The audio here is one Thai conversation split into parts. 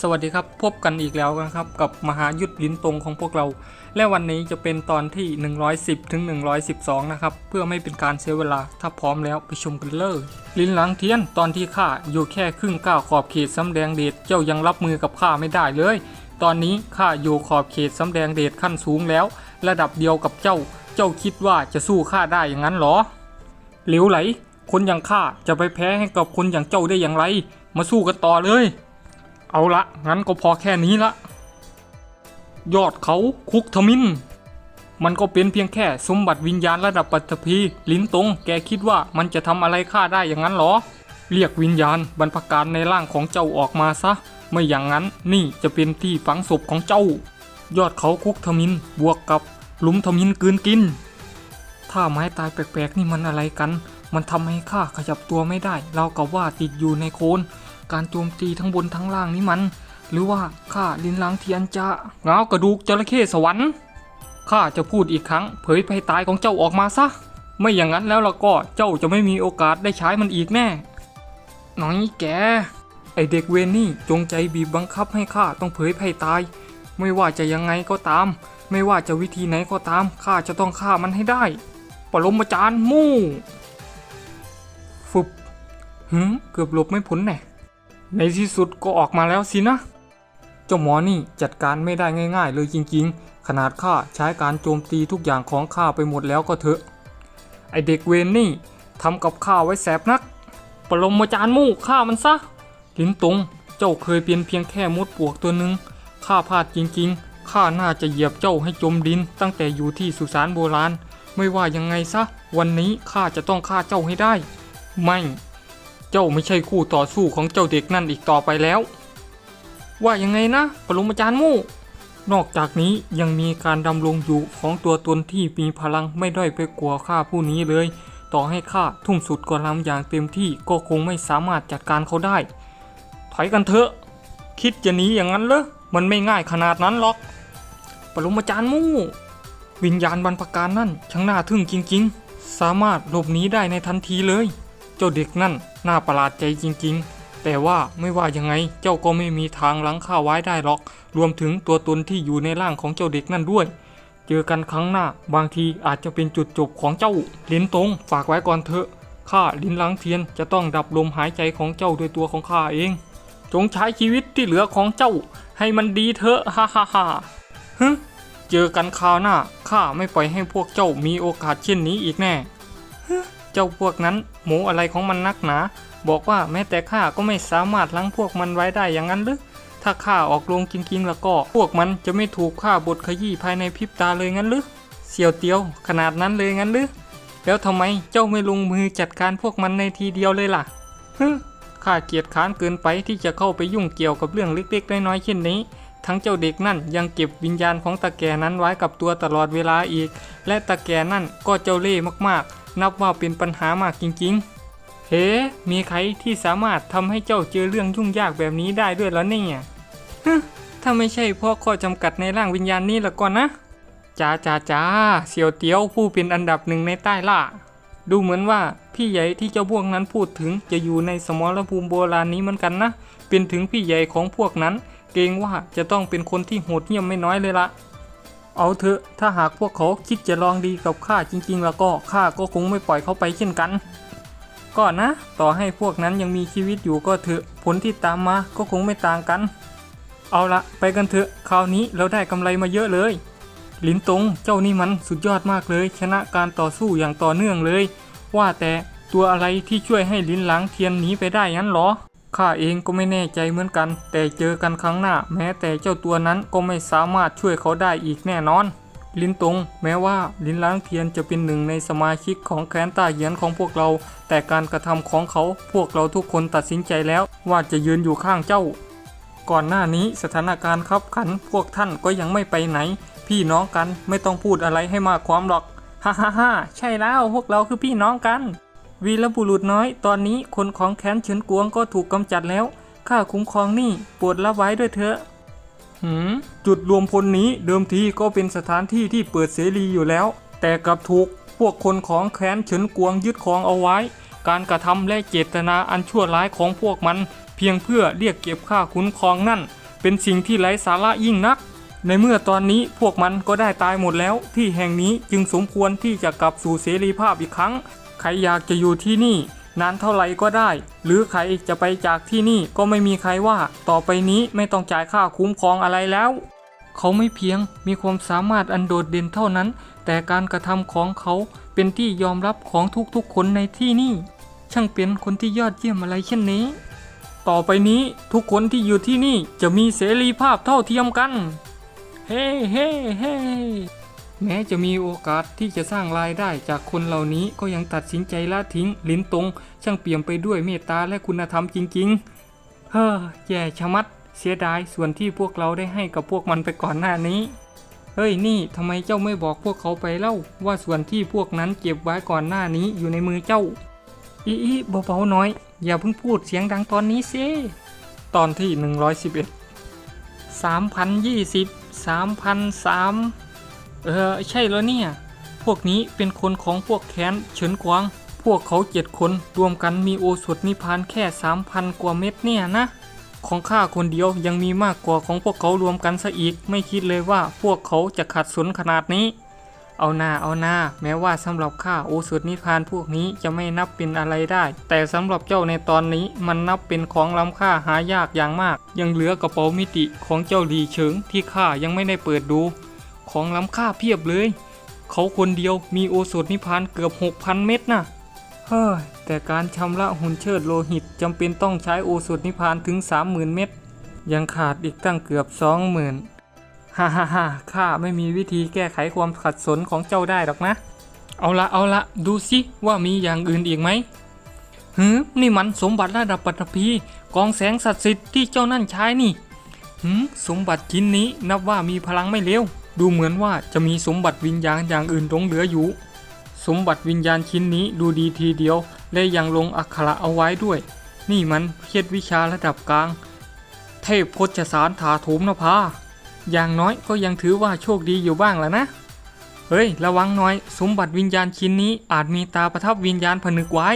สวัสดีครับพบกันอีกแล้วนะครับ กับมหายุทธลิ้นตรงของพวกเรา และวันนี้จะเป็นตอนที่ 110ถึง112 นะครับ เพื่อไม่เป็นการเสียเวลาถ้าพร้อมแล้วไปชมกันเลย ลิ้นหลังเทียนตอนที่ข้าอยู่แค่ครึ่งก้าวขอบเขตสำแดงเดชเจ้ายังรับมือกับข้าไม่ได้เลย ตอนนี้ข้าอยู่ขอบเขตสำแดงเดชขั้นสูงแล้ว ระดับเดียวกับเจ้า เจ้าคิดว่าจะสู้ข้าได้อย่างนั้นเหรอเหลวไหล คนอย่างข้าจะไปแพ้ให้กับคนอย่างเจ้าได้อย่างไร มาสู้กันต่อเลย เอาละงั้นก็พอแค่นี้ละ ยอดเขาคุกทมิน มันก็เป็นเพียงแค่สมบัติวิญญาณระดับปัตภีลิ้นตรงแกคิดว่ามันจะทำอะไรข้าได้อย่างนั้นเหรอ เรียกวิญญาณบรรพการในร่างของเจ้าออกมาซะ ไม่อย่างนั้นนี่จะเป็นที่ฝังศพของเจ้า ยอดเขาคุกทมินบวกกับหลุมทมินกืนกิน ถ้าไม้ตายแปลกๆนี่มันอะไรกัน มันทำให้ข้าขยับตัวไม่ได้เรากับว่าติดอยู่ในโคน การโจมตีทั้งบนทั้งล่างนี่มัน หรือว่าข้าลินล้างเทียนจะเงากระดูกจระเข้สวรรค์ข้าจะพูดอีกครั้ง เผยภัยตายของเจ้าออกมาซะ ไม่อย่างนั้นแล้วล่ะก็เจ้าจะไม่มีโอกาสได้ใช้มันอีกแน่ น้อยแก ไอเด็กเวนนี่จงใจบีบบังคับให้ข้าต้องเผยภัยตาย ไม่ว่าจะยังไงก็ตาม ไม่ว่าจะวิธีไหนก็ตามข้าจะต้องฆ่ามันให้ได้ ปรมาจารย์มู่ฟุบหืมเกือบหลบไม่พ้นแน่ ในที่สุดก็ออกมาแล้วสินะ เจ้าหมอนี่จัดการไม่ได้ง่าย ๆ เลยจริงๆ ขนาดข้าใช้การโจมตีทุกอย่างของข้าไปหมดแล้วก็เถอะ ไอเด็กเวนนี่ทำกับข้าไว้แสบนัก ปรมาจารย์มู่ฆ่ามันซะ ลินตง เจ้าเคยเป็นเพียงแค่มดปลวกตัวหนึ่งข้าพลาดจริงๆ ข้าน่าจะเหยียบเจ้าให้จมดิน ตั้งแต่อยู่ที่สุสานโบราณ ไม่ว่ายังไงซะ วันนี้ข้าจะต้องฆ่าเจ้าให้ได้ ไม่ จ้าไม่ใช่คู่ต่อสู้ของเจ้าเด็กนั่นอีกต่อไปแล้ว ว่ายังไงนะปรมาจารย์มู่นอกจากนี้ยังมีการดำรงอยู่ของตัวตนที่มีพลังไม่ด้อยไปกว่าข้าผู้นี้เลย ต่อให้ข้าทุ่มสุดกำลังอย่างเต็มที่ก็คงไม่สามารถจัดการเขาได้ ถอยกันเถอะ คิดจะหนีอย่างนั้นเหรอมันไม่ง่ายขนาดนั้นหรอก ปรมาจารย์มู่ วิญญาณบรรพการนั่นช่างน่าทึ่งจริง ๆ สามารถหลบหนีได้ในทันทีเลย เจ้าเด็กนั่นน่าประหลาดใจจริงๆ แต่ว่าไม่ว่ายังไงเจ้าก็ไม่มีทางลังข้าไว้ได้หรอก รวมถึงตัวตนที่อยู่ในร่างของเจ้าเด็กนั่นด้วย เจอกันครั้งหน้าบางทีอาจจะเป็นจุดจบของเจ้าลินตงฝากไว้ก่อนเถอะข้าลินล้างเทียนจะต้องดับลมหายใจของเจ้าด้วยตัวของข้าเอง จงใช้ชีวิตที่เหลือของเจ้า ให้มันดีเถอะฮ่าฮ่าฮ่าฮึเจอกันคราวหน้าข้าไม่ปล่อยให้พวกเจ้ามีโอกาสเช่นนี้อีกแน่ฮึเจ้าพวกนั้น หมูอะไรของมันนักหนา บอกว่าแม้แต่ข้าก็ไม่สามารถล้างพวกมันไว้ได้อย่างนั้นหรือถ้าข้าออกลงจริงๆแล้วก็ พวกมันจะไม่ถูกข้าบดขยี้ภายในพริบตาเลยงั้นหรือเสี่ยวเตียว ขนาดนั้นเลยงั้นหรือแล้วทำไมเจ้าไม่ลงมือจัดการพวกมันในทีเดียวเลยล่ะฮึข้าเกียจค้านเกินไปที่จะเข้าไปยุ่งเกี่ยวกับเรื่องเล็กๆน้อยๆเช่นนี้ ทั้งเจ้าเด็กนั่นยังเก็บวิญญาณของตาแก่นั้นไว้กับตัวตลอดเวลาอีก และตาแก่นั่นก็เจ้าเล่ห์มากๆ นับว่าเป็นปัญหามากจริงๆ เฮ้ มีใครที่สามารถทำให้เจ้าเจอเรื่องยุ่งยากแบบนี้ได้ด้วยแล้วเนี่ยฮึถ้าไม่ใช่เพราะข้อจำกัดในร่างวิญญาณนี่ละก่อนนะจ้าจ้าจ้าเสี่ยวเตียวผู้เป็นอันดับหนึ่งในใต้ล่า ดูเหมือนว่าพี่ใหญ่ที่เจ้าพวกนั้นพูดถึงจะอยู่ในสมรภูมิโบราณนี้เหมือนกันนะ เป็นถึงพี่ใหญ่ของพวกนั้น เกรงว่าจะต้องเป็นคนที่โหดเหี้ยมไม่น้อยเลยละ เอาเถอะถ้าหากพวกเขาคิดจะลองดีกับข้าจริง ๆ แล้วก็ข้าก็คงไม่ปล่อยเขาไปเช่นกัน ก็นะ ต่อให้พวกนั้นยังมีชีวิตอยู่ก็เถอะผลที่ตามมาก็คงไม่ต่างกัน เอาละไปกันเถอะคราวนี้เราได้กำไรมาเยอะเลยลินตงเจ้านี่มันสุดยอดมากเลย ชนะการต่อสู้อย่างต่อเนื่องเลย ว่าแต่ตัวอะไรที่ช่วยให้ลินหลังเทียนหนีไปได้งั้นหรอ ข้าเองก็ไม่แน่ใจเหมือนกัน แต่เจอกันครั้งหน้า แม้แต่เจ้าตัวนั้นก็ไม่สามารถช่วยเขาได้อีกแน่นอน ลินตง แม้ว่าลินล้างเทียนจะเป็นหนึ่งในสมาชิกของแคว้นต้าเหยียนของพวกเรา แต่การกระทำของเขาพวกเราทุกคนตัดสินใจแล้ว ว่าจะยืนอยู่ข้างเจ้า ก่อนหน้านี้สถานการณ์ขับขันพวกท่านก็ยังไม่ไปไหน พี่น้องกันไม่ต้องพูดอะไรให้มากความหรอกฮ่าฮ่าฮ่าใช่แล้วพวกเราคือพี่น้องกัน วีรบุรุษน้อย ตอนนี้คนของแค้นเฉินกวงก็ถูกกำจัดแล้ว ข้าคุ้มครองนี่โปรดรับไว้ด้วยเถอะหืมจุดรวมพลนี้เดิมทีก็เป็นสถานที่ที่เปิดเสรีอยู่แล้ว แต่กลับถูกพวกคนของแค้นเฉินกวงยึดครองเอาไว้ การกระทำและเจตนาอันชั่วร้ายของพวกมัน เพียงเพื่อเรียกเก็บค่าคุ้มครองนั่น เป็นสิ่งที่ไร้สาระยิ่งนัก ในเมื่อตอนนี้พวกมันก็ได้ตายหมดแล้ว ที่แห่งนี้จึงสมควรที่จะกลับสู่เสรีภาพอีกครั้ง ใครอยากจะอยู่ที่นี่ นานเท่าไหร่ก็ได้ หรือใครจะไปจากที่นี่ก็ไม่มีใครว่า ต่อไปนี้ไม่ต้องจ่ายค่าคุ้มครองอะไรแล้ว เขาไม่เพียงมีความสามารถอันโดดเด่นเท่านั้น แต่การกระทำของเขาเป็นที่ยอมรับของทุกๆคนในที่นี่ ช่างเป็นคนที่ยอดเยี่ยมอะไรเช่นนี้ ต่อไปนี้ทุกคนที่อยู่ที่นี่จะมีเสรีภาพเท่าเทียมกัน เฮ้เฮ้เฮ้ แม้จะมีโอกาสที่จะสร้างรายได้จากคนเหล่านี้ก็ยังตัดสินใจละทิ้ง ลิ้นตรงช่างเปี่ยมไปด้วยเมตตาและคุณธรรมจริงๆ เฮ้อแย่ชะมัด เสียดายส่วนที่พวกเราได้ให้กับพวกมันไปก่อนหน้านี้ เฮ้ยนี่ทำไมเจ้าไม่บอกพวกเขาไปเล่า ว่าส่วนที่พวกนั้นเก็บไว้ก่อนหน้านี้อยู่ในมือเจ้า อีอีเบาๆน่อย อย่าเพิ่งพูดเสียงดังตอนนี้สิตอนที่ 111 3,020 3,003 เออใช่แล้วเนี่ย พวกนี้เป็นคนของพวกแค้นเฉินกวาง พวกเขาเจ็ดคนรวมกันมีโอสถนิพานแค่3,000กว่าเม็ดเนี่ยนะ ของข้าคนเดียวยังมีมากกว่าของพวกเขารวมกันซะอีก ไม่คิดเลยว่าพวกเขาจะขัดสนขนาดนี้ เอาหน้าเอาหน้า แม้ว่าสำหรับข้าโอสถนิพานพวกนี้จะไม่นับเป็นอะไรได้ แต่สำหรับเจ้าในตอนนี้มันนับเป็นของล้ำค่าหายากอย่างมาก ยังเหลือกระเป๋ามิติของเจ้าหลีเฉิงที่ข้ายังไม่ได้เปิดดู ของล้ำค่าเพียบเลย เขาคนเดียวมีโอสถนิพานเกือบ 6,000 เม็ดนะเฮ้ยแต่การชำระหุ่นเชิดโลหิตจำเป็นต้องใช้โอสถนิพพานถึง 30,000 เม็ดยังขาดอีกตั้งเกือบ 20,000ฮ่าฮ่าฮ่าข้าไม่มีวิธีแก้ไขความขัดสนของเจ้าได้หรอกนะ เอาละเอาละดูสิว่ามีอย่างอื่นอีกไหมหืมนี่มันสมบัติระดับปัตภีกองแสงศักดิ์สิทธิ์ที่เจ้านั่นใช้นี่หืมสมบัติชิ้นนี้นับว่ามีพลังไม่เลว ดูเหมือนว่าจะมีสมบัติวิญญาณอย่างอื่นหลงเหลืออยู่ สมบัติวิญญาณชิ้นนี้ดูดีทีเดียว และยังลงอักขระเอาไว้ด้วย นี่มันเคล็ดวิชาระดับกลาง เทพพจสารถาโถมนภาอย่างน้อยก็ยังถือว่าโชคดีอยู่บ้างแล้วนะ เฮ้ย ระวังหน่อย สมบัติวิญญาณชิ้นนี้อาจมีตาประทับวิญญาณผนึกไว้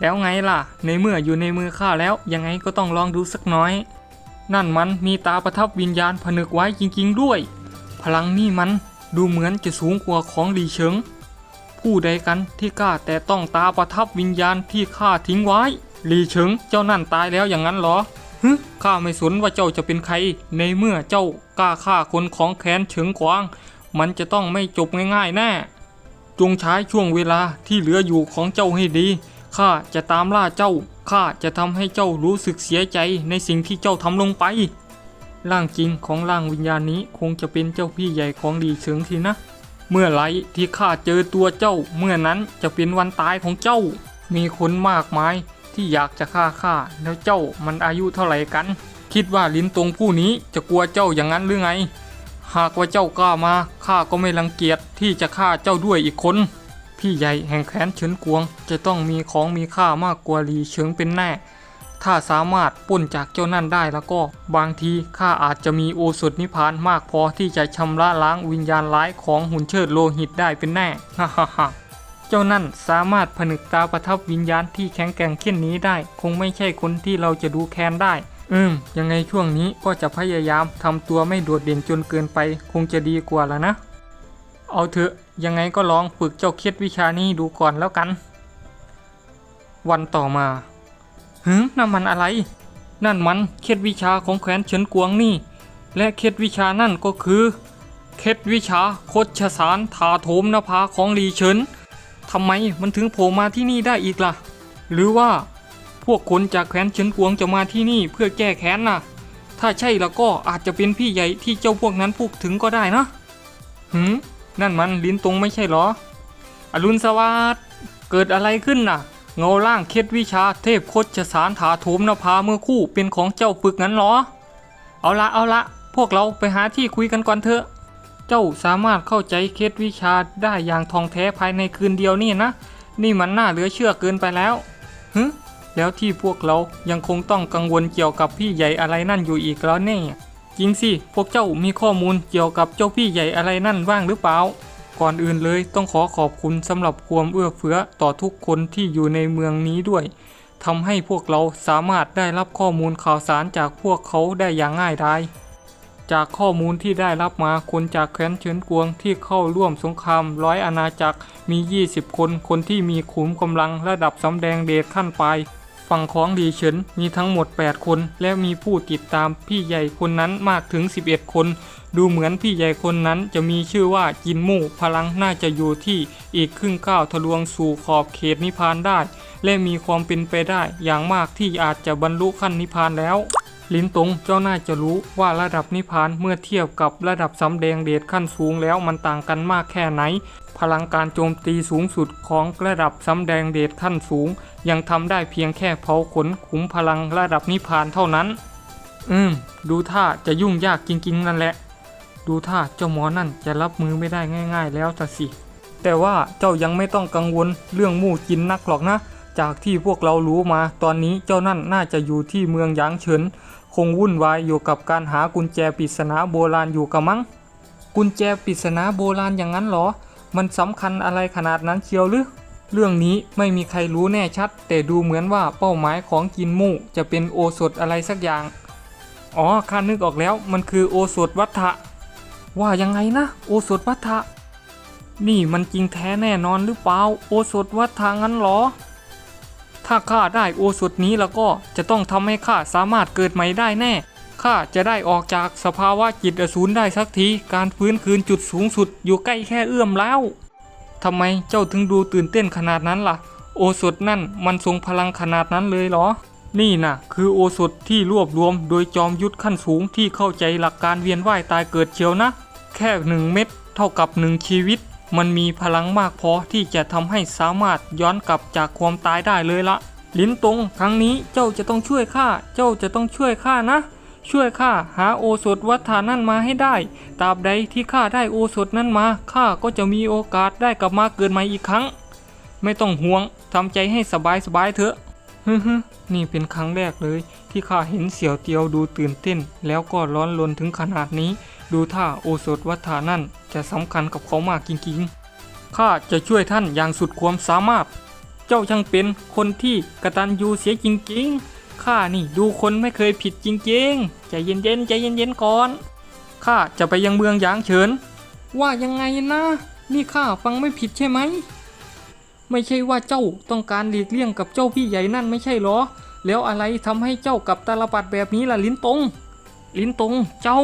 แล้วไงล่ะ ในเมื่ออยู่ในมือข้าแล้วยังไงก็ต้องลองดูสักน้อย นั่นมันมีตาประทับวิญญาณผนึกไว้จริง ๆ ด้วย พลังนี่มันดูเหมือนจะสูงกว่าของหลีเฉิง ผู้ใดกันที่กล้าแต่ต้องตาประทับวิญญาณที่ข้าทิ้งไว้หลีเฉิงเจ้านั่นตายแล้วอย่างนั้นเหรอฮึข้าไม่สนว่าเจ้าจะเป็นใคร ในเมื่อเจ้ากล้าฆ่าคนของแค้นเฉิงกวาง มันจะต้องไม่จบง่ายๆแน่ จงใช้ช่วงเวลาที่เหลืออยู่ของเจ้าให้ดี ข้าจะตามล่าเจ้า ข้าจะทำให้เจ้ารู้สึกเสียใจในสิ่งที่เจ้าทำลงไป ร่างจริงของร่างวิญญาณนี้คงจะเป็นเจ้าพี่ใหญ่ของดีเฉิงทีนะ เมื่อไรที่ข้าเจอตัวเจ้า เมื่อนั้นจะเป็นวันตายของเจ้า มีคนมากมายที่อยากจะฆ่าข้าแล้วเจ้ามันอายุเท่าไหร่กัน คิดว่าลิ้นตรงผู้นี้จะกลัวเจ้าอย่างนั้นหรือไง หากว่าเจ้ากล้ามาข้าก็ไม่รังเกียจที่จะฆ่าเจ้าด้วยอีกคนพี่ใหญ่แห่งแค้นเฉินกวง จะต้องมีของมีค่ามากกว่าหลีเฉิงเป็นแน่ ถ้าสามารถปล้นจากเจ้านั่นได้แล้วก็บางทีข้าอาจจะมีโอสถนิพานมากพอที่จะชำระล้างวิญญาณร้ายของหุ่นเชิดโลหิตได้เป็นแน่ฮ่าฮ่าฮ่าเจ้านั่นสามารถผนึกตาประทับวิญญาณที่แข็งแกร่งเช่นนี้ได้ คงไม่ใช่คนที่เราจะดูแค้นได้ อืม ยังไงช่วงนี้ก็จะพยายามทำตัวไม่โดดเด่นจนเกินไป คงจะดีกว่าแล้วนะ เอาเถอะ ยังไงก็ลองฝึกเจ้าเคล็ดวิชานี้ดูก่อนแล้วกัน วันต่อมา หืมนั่นมันอะไร นั่นมันเคล็ดวิชาของแขวนเฉินกวงนี่ และเคล็ดวิชานั่นก็คือ เคล็ดวิชาโคชสารถาโถมนภาของหลีเฉินทำไมมันถึงโผล่มาที่นี่ได้อีกล่ะ หรือว่าพวกคนจากแคว้นเฉินกวงจะมาที่นี่เพื่อแก้แค้นน่ะ ถ้าใช่แล้วก็อาจจะเป็นพี่ใหญ่ที่เจ้าพวกนั้นพูดถึงก็ได้นะ หืม นั่นมันลิ้นตรงไม่ใช่เหรอ อรุณสวัสดิ์ เกิดอะไรขึ้นน่ะ เงาล่างเคล็ดวิชาเทพโคชสารถาโถมนภาเมื่อคู่เป็นของเจ้าฝึกงั้นหรอ เอาละเอาละ พวกเราไปหาที่คุยกันก่อนเถอะ เจ้าสามารถเข้าใจเคล็ดวิชาได้อย่างทองแท้ภายในคืนเดียวนี่นะ นี่มันน่าเหลือเชื่อเกินไปแล้วฮึแล้วที่พวกเรายังคงต้องกังวลเกี่ยวกับพี่ใหญ่อะไรนั่นอยู่อีกแล้วแน่จริงสิ พวกเจ้ามีข้อมูลเกี่ยวกับเจ้าพี่ใหญ่อะไรนั่นบ้างหรือเปล่า ก่อนอื่นเลยต้องขอขอบคุณสำหรับความเอื้อเฟื้อต่อทุกคนที่อยู่ในเมืองนี้ด้วยทำให้พวกเราสามารถได้รับข้อมูลข่าวสารจากพวกเขาได้อย่างง่ายดายจากข้อมูลที่ได้รับมาคนจากแคว้นเฉินกวงที่เข้าร่วมสงครามร้อยอาณาจักรมี 20 คน คนที่มีขุมกำลังระดับสำแดงเดชขั้นปลายฝั่งของดีเฉินมีทั้งหมด 8 คน และมีผู้ติดตามพี่ใหญ่คนนั้นมากถึง 11 คน ดูเหมือนพี่ใหญ่คนนั้นจะมีชื่อว่าจินมู่พลังน่าจะอยู่ที่อีกครึ่งก้าวทะลวงสู่ขอบเขตนิพพานได้ และมีความเป็นไปได้อย่างมากที่อาจจะบรรลุขั้นนิพพานแล้วลินตงเจ้าน่าจะรู้ว่าระดับนิพพานเมื่อเทียบกับระดับสำแดงเดชขั้นสูงแล้วมันต่างกันมากแค่ไหน พลังการโจมตีสูงสุดของระดับสำแดงเดชขั้นสูง ยังทำได้เพียงแค่เผาขนขุมพลังระดับนิพพานเท่านั้น อืม ดูท่าจะยุ่งยากจริงๆนั่นแหละ ดูท่าเจ้าหมอนั่นจะรับมือไม่ได้ง่าย ๆ แล้วสิ แต่ว่าเจ้ายังไม่ต้องกังวลเรื่องมู่จินนักหรอกนะ จากที่พวกเรารู้มา ตอนนี้เจ้านั่นน่าจะอยู่ที่เมืองหยางเฉิน คงวุ่นวายอยู่กับการหากุญแจปริศนาโบราณอยู่กระมัง กุญแจปริศนาโบราณอย่างนั้นเหรอ มันสำคัญอะไรขนาดนั้นเชียวหรือเรื่องนี้ไม่มีใครรู้แน่ชัด แต่ดูเหมือนว่าเป้าหมายของจินมู่จะเป็นโอสถอะไรสักอย่าง อ๋อข้านึกออกแล้วมันคือโอสถวัฏฏะ ว่ายังไงนะ โอสถวัฏะนี่มันจริงแท้แน่นอนหรือเปล่า โอสถวัฏะงั้นเหรอ ถ้าข้าได้โอสถนี้แล้วก็จะต้องทำให้ข้าสามารถเกิดใหม่ได้แน่ข้าจะได้ออกจากสภาวะจิตอสูรได้สักที การฟื้นคืนจุดสูงสุดอยู่ใกล้แค่เอื้อมแล้วทำไมเจ้าถึงดูตื่นเต้นขนาดนั้นล่ะ โอสถนั่นมันทรงพลังขนาดนั้นเลยเหรอ นี่นะคือโอสถที่รวบรวมโดยจอมยุทธขั้นสูงที่เข้าใจหลักการเวียนว่ายตายเกิดเชียวนะ แค่หนึ่งเม็ดเท่ากับหนึ่งชีวิต มันมีพลังมากพอที่จะทำให้สามารถย้อนกลับจากความตายได้เลยละลิ้นตรงครั้งนี้เจ้าจะต้องช่วยข้าเจ้าจะต้องช่วยข้านะ ช่วยข้าหาโอสถวัฏฐานั่นมาให้ได้ตราบใดที่ข้าได้โอสถนั้นมาข้าก็จะมีโอกาสได้กลับมาเกิดใหม่อีกครั้ง ไม่ต้องห่วงทำใจให้สบายสบายๆเถอะฮึฮึนี่เป็นครั้งแรกเลย ที่ข้าเห็นเสี่ยวเตียวดูตื่นเต้น แล้วก็ร้อนรนถึงขนาดนี้ ดูท่าโอสถวัฏานั่นจะสำคัญกับเขามากจริงๆ ข้าจะช่วยท่านอย่างสุดความสามารถ เจ้าช่างเป็นคนที่กระตันยูเสียจริงๆ ข้านี่ดูคนไม่เคยผิดจริงๆ ใจเย็นๆ ใจเย็นๆ ก่อน ข้าจะไปยังเมืองหยางเฉิน ว่ายังไงนะ นี่ข้าฟังไม่ผิดใช่ไหม ไม่ใช่ว่าเจ้าต้องการหลีกเลี่ยงกับเจ้าพี่ใหญ่นั่นไม่ใช่หรอ แล้วอะไรทำให้เจ้ากับตาลปัดแบบนี้ล่ะลิ้นตง ลิ้นตง เจ้า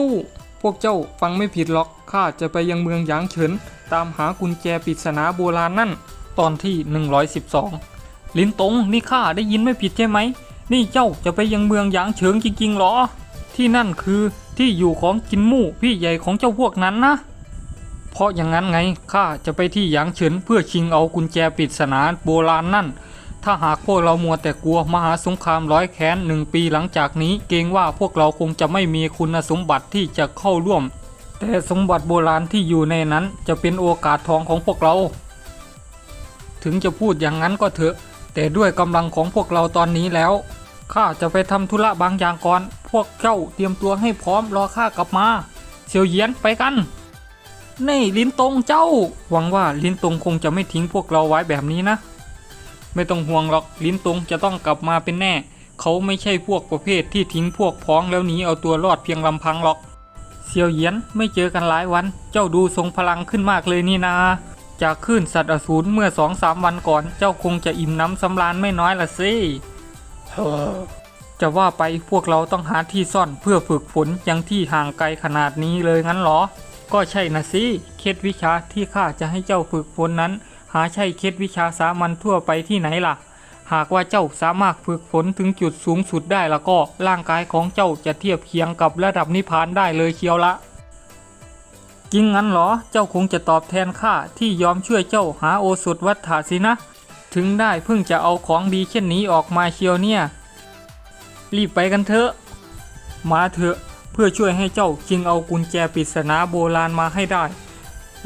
พวกเจ้าฟังไม่ผิดหรอก ข้าจะไปยังเมืองหยางเฉิน ตามหากุญแจปริศนาโบราณนั่น ตอนที่ 112 ลิ้นตงนี่ข้าได้ยินไม่ผิดใช่ไหม นี่เจ้าจะไปยังเมืองหยางเฉิงจริงๆหรอ ที่นั่นคือที่อยู่ของจินมู่พี่ใหญ่ของเจ้าพวกนั้นนะ เพราะอย่างนั้นไงข้าจะไปที่หยางเฉินเพื่อชิงเอากุญแจปริศนาโบราณนั่น ถ้าหากพวกเรามัวแต่กลัวมหาสงครามร้อยแค้นหนึ่งปีหลังจากนี้เกรงว่าพวกเราคงจะไม่มีคุณสมบัติที่จะเข้าร่วม แต่สมบัติโบราณที่อยู่ในนั้นจะเป็นโอกาสทองของพวกเรา ถึงจะพูดอย่างนั้นก็เถอะ แต่ด้วยกำลังของพวกเราตอนนี้แล้วข้าจะไปทำธุระบางอย่างก่อน พวกเจ้าเตรียมตัวให้พร้อมรอข้ากลับมาเซียวเยียนไปกันนี่ลินตงเจ้า หวังว่าลินตงคงจะไม่ทิ้งพวกเราไว้แบบนี้นะ ไม่ต้องห่วงหรอกลิ้นตงจะต้องกลับมาเป็นแน่ เขาไม่ใช่พวกประเภทที่ทิ้งพวกพ้องแล้วหนีเอาตัวรอดเพียงลำพังหรอกเซียวเยียนไม่เจอกันหลายวัน เจ้าดูทรงพลังขึ้นมากเลยนี่นา จากคลื่นสัตว์อสูรเมื่อสองสามวันก่อน เจ้าคงจะอิ่มน้ำสำราญไม่น้อยละสิจะว่าไปพวกเราต้องหาที่ซ่อนเพื่อฝึกฝนยังที่ห่างไกลขนาดนี้เลยงั้นหรอ ก็ใช่นะสิ เคล็ดวิชาที่ข้าจะให้เจ้าฝึกฝนนั้น หาใช่เคล็ดวิชาสามัญทั่วไปที่ไหนล่ะ หากว่าเจ้าสามารถฝึกฝนถึงจุดสูงสุดได้แล้วก็ร่างกายของเจ้าจะเทียบเคียงกับระดับนิพพานได้เลยเชียวละจริงงั้นเหรอ เจ้าคงจะตอบแทนข้าที่ยอมช่วยเจ้าหาโอสถวัฏฐาสินะ ถึงได้เพิ่งจะเอาของดีเช่นนี้ออกมาเชียวเนี่ย รีบไปกันเถอะ มาเถอะเพื่อช่วยให้เจ้าชิงเอากุญแจปริศนาโบราณมาให้ได้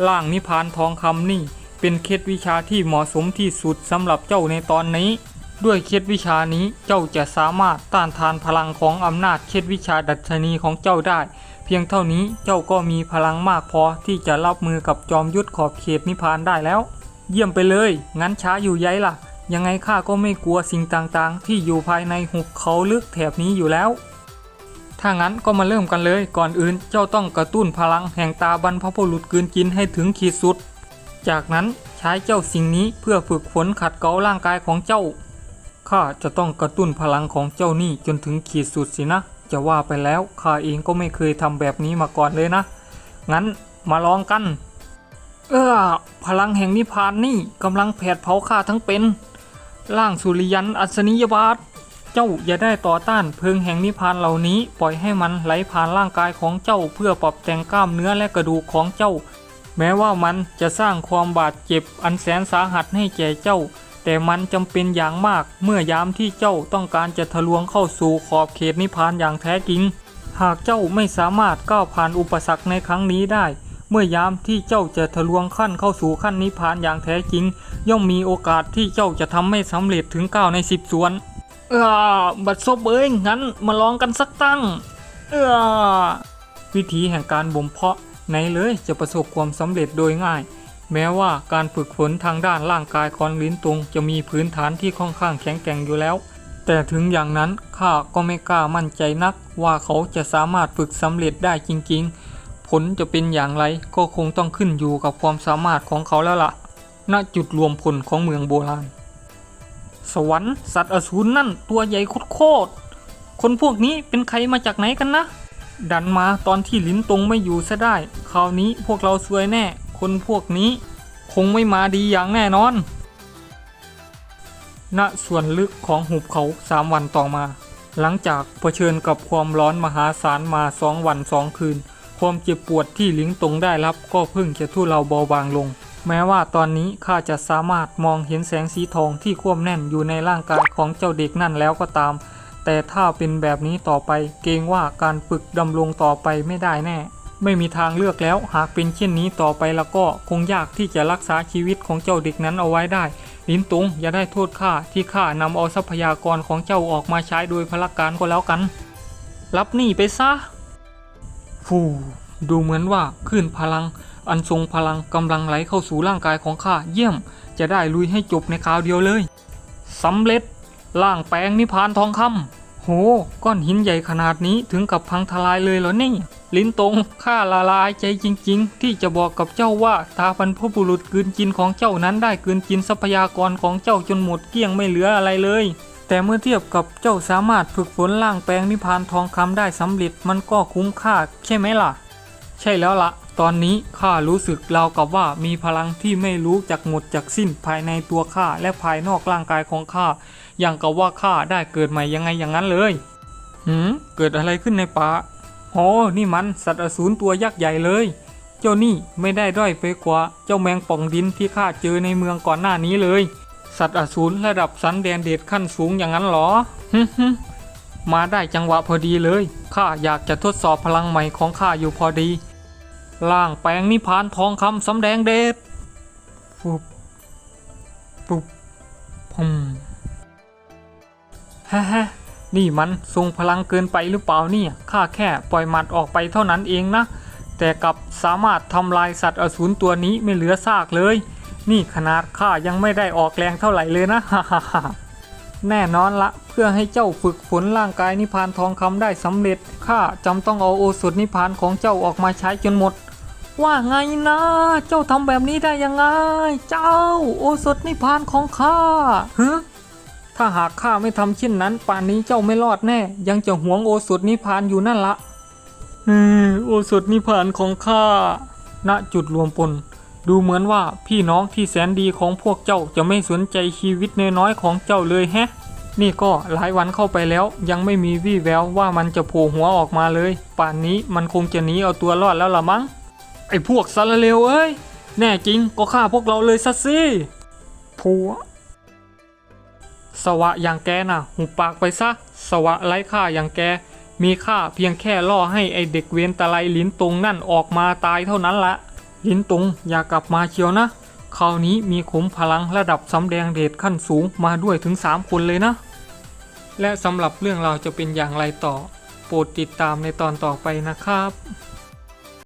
ล่างนิพพานทองคำนี่ เป็นเคล็ดวิชาที่เหมาะสมที่สุดสำหรับเจ้าในตอนนี้ ด้วยเคล็ดวิชานี้เจ้าจะสามารถต้านทานพลังของอำนาจเคล็ดวิชาดัชนีของเจ้าได้ เพียงเท่านี้เจ้าก็มีพลังมากพอที่จะรับมือกับจอมยุทธขอบเขตนิพพานได้แล้ว เยี่ยมไปเลย งั้นช้าอยู่ใยล่ะ ยังไงข้าก็ไม่กลัวสิ่งต่างๆ ที่อยู่ภายในหุบเขาลึกแถบนี้อยู่แล้วถ้างั้นก็มาเริ่มกันเลย ก่อนอื่นเจ้าต้องกระตุ้นพลังแห่งตาบรรพบุรุษกลืนกินให้ถึงขีดสุด จากนั้นใช้เจ้าสิ่งนี้เพื่อฝึกฝนขัดเกลาร่างกายของเจ้า ข้าจะต้องกระตุ้นพลังของเจ้านี่จนถึงขีดสุดสินะ จะว่าไปแล้วข้าเองก็ไม่เคยทำแบบนี้มาก่อนเลยนะ งั้นมาลองกัน เออพลังแห่งนิพพานนี่กำลังแผดเผาข้าทั้งเป็น ร่างสุริยันอัศนียบาทเจ้าอย่าได้ต่อต้านเพลิงแห่งนิพพานเหล่านี้ ปล่อยให้มันไหลผ่านร่างกายของเจ้าเพื่อปรับแต่งกล้ามเนื้อและกระดูกของเจ้า แม้ว่ามันจะสร้างความบาดเจ็บอันแสนสาหัสให้แก่เจ้า แต่มันจำเป็นอย่างมากเมื่อยามที่เจ้าต้องการจะทะลวงเข้าสู่ขอบเขตนิพพานอย่างแท้จริง หากเจ้าไม่สามารถก้าวผ่านอุปสรรคในครั้งนี้ได้ เมื่อยามที่เจ้าจะทะลวงขั้นเข้าสู่ขั้นนิพพานอย่างแท้จริง ย่อมมีโอกาสที่เจ้าจะทำไม่สำเร็จถึง9ใน10ส่วนเออบัดซบเอ้ยงั้นมาลองกันสักตั้งเออวิธีแห่งการบ่มเพาะ ไหนเลยจะประสบความสำเร็จโดยง่าย แม้ว่าการฝึกฝนทางด้านร่างกายของลิ้นตรงจะมีพื้นฐานที่ค่อนข้างแข็งแกร่งอยู่แล้ว แต่ถึงอย่างนั้นข้าก็ไม่กล้ามั่นใจนัก ว่าเขาจะสามารถฝึกสำเร็จได้จริง ๆ ผลจะเป็นอย่างไรก็คงต้องขึ้นอยู่กับความสามารถของเขาแล้วล่ะณจุดรวมพลของเมืองโบราณ สวรรค์สัตว์อสูรนั่นตัวใหญ่โคตรคนพวกนี้เป็นใครมาจากไหนกันนะ ดันมาตอนที่ลิ้นตรงไม่อยู่ซะได้ คราวนี้พวกเราซวยแน่ คนพวกนี้ คงไม่มาดีอย่างแน่นอน ณ ส่วนลึกของหุบเขาสามวันต่อมา หลังจากเผชิญกับความร้อนมหาศาลมาสองวันสองคืน ความเจ็บปวดที่ลิงตงได้รับก็เพิ่งจะทุเลาเบาบางลง แม้ว่าตอนนี้ข้าจะสามารถมองเห็นแสงสีทองที่ควบแน่นอยู่ในร่างกายของเจ้าเด็กนั่นแล้วก็ตาม แต่ถ้าเป็นแบบนี้ต่อไปเกรงว่าการฝึกดำรงต่อไปไม่ได้แน่ ไม่มีทางเลือกแล้วหากเป็นเช่นนี้ต่อไปแล้วก็คงยากที่จะรักษาชีวิตของเจ้าเด็กนั้นเอาไว้ได้ ลินตุงอย่าได้โทษข้าที่ข้านำเอาทรัพยากรของเจ้าออกมาใช้โดยพละการก็แล้วกัน รับหนี่ไปซะฟูดูเหมือนว่าคลื่นพลัง อันทรงพลังกำลังไหลเข้าสู่ร่างกายของข้าเยี่ยม จะได้ลุยให้จบในคราวเดียวเลยสำเร็จร่างแปลงนิพานทองคำ โห ก้อนหินใหญ่ขนาดนี้ถึงกับพังทลายเลยเหรอนี่ ลิ้นตรงข้าละลายใจจริง ๆ ที่จะบอกกับเจ้าว่าตาพันพบุรุษกืนกินของเจ้านั้นได้กืนกินทรัพยากรของเจ้าจนหมดเกลี้ยงไม่เหลืออะไรเลย แต่เมื่อเทียบกับเจ้าสามารถฝึกฝนร่างแปลงนิพานทองคำได้สำเร็จมันก็คุ้มค่าใช่ไหมล่ะ ใช่แล้วล่ะ ตอนนี้ข้ารู้สึกราวกับว่ามีพลังที่ไม่รู้จักหมดจากสิ้นภายในตัวข้าและภายนอกร่างกายของข้า อย่างกับว่าข้าได้เกิดใหม่ยังไงอย่างนั้นเลยหืมเกิดอะไรขึ้นในป่าโอ้นี่มันสัตว์อสูรตัวยักษ์ใหญ่เลย เจ้านี่ไม่ได้ด้อยไปกว่าเจ้าแมงป่องดินที่ข้าเจอในเมืองก่อนหน้านี้เลย สัตว์อสูรระดับสันแดนเดชขั้นสูงอย่างนั้นเหรอฮึฮึมาได้จังหวะพอดีเลย ข้าอยากจะทดสอบพลังใหม่ของข้าอยู่พอดีร่างแปลงนิพพานทองคำสำแดงเดชฟุบฟุบพุม ฮ่าฮนี่มันทรงพลังเกินไปหรือเปล่าเนี่ยข้าแค่ปล่อยหมัดออกไปเท่านั้นเองนะ แต่กับสามารถทำลายสัตว์อสูรตัวนี้ไม่เหลือซากเลย นี่ขนาดข้ายังไม่ได้ออกแรงเท่าไหร่เลยนะฮ่าฮ่าฮ่าแน่นอนละเพื่อให้เจ้าฝึกฝนร่างกายนิพานทองคำได้สำเร็จข้าจำต้องเอาโอสถนิพานของเจ้าออกมาใช้จนหมด ว่าไงนะ เจ้าทำแบบนี้ได้ยังไง เจ้า โอสถนิพพานของข้าฮะ ถ้าหากข้าไม่ทำเช่นนั้น ป่านนี้เจ้าไม่รอดแน่ ยังจะหวงโอสถนิพพานอยู่นั่นละเออโอสถนิพพานของข้าณจุดรวมพลดูเหมือนว่าพี่น้องที่แสนดีของพวกเจ้าจะไม่สนใจชีวิตน้อยๆของเจ้าเลยแฮะ นี่ก็หลายวันเข้าไปแล้ว ยังไม่มีวี่แววว่ามันจะโผล่หัวออกมาเลย ป่านนี้มันคงจะหนีเอาตัวรอดแล้วละมั้ง ไอ้พวกสารเลวเอ้ย แน่จริงก็ฆ่าพวกเราเลยซะสิผัว สวะอย่างแกน่ะหุบปากไปซะ สวะไร้ค่าอย่างแก มีค่าเพียงแค่ล่อให้ไอเด็กเวียนตะไลลิ้นตรงนั่นออกมาตายเท่านั้นละ ลิ้นตรงอย่ากลับมาเชียวนะคราวนี้มีขุมพลังระดับสำแดงเดชขั้นสูงมาด้วยถึง 3 คนเลยนะ และสำหรับเรื่องราวจะเป็นอย่างไรต่อ โปรดติดตามในตอนต่อไปนะครับ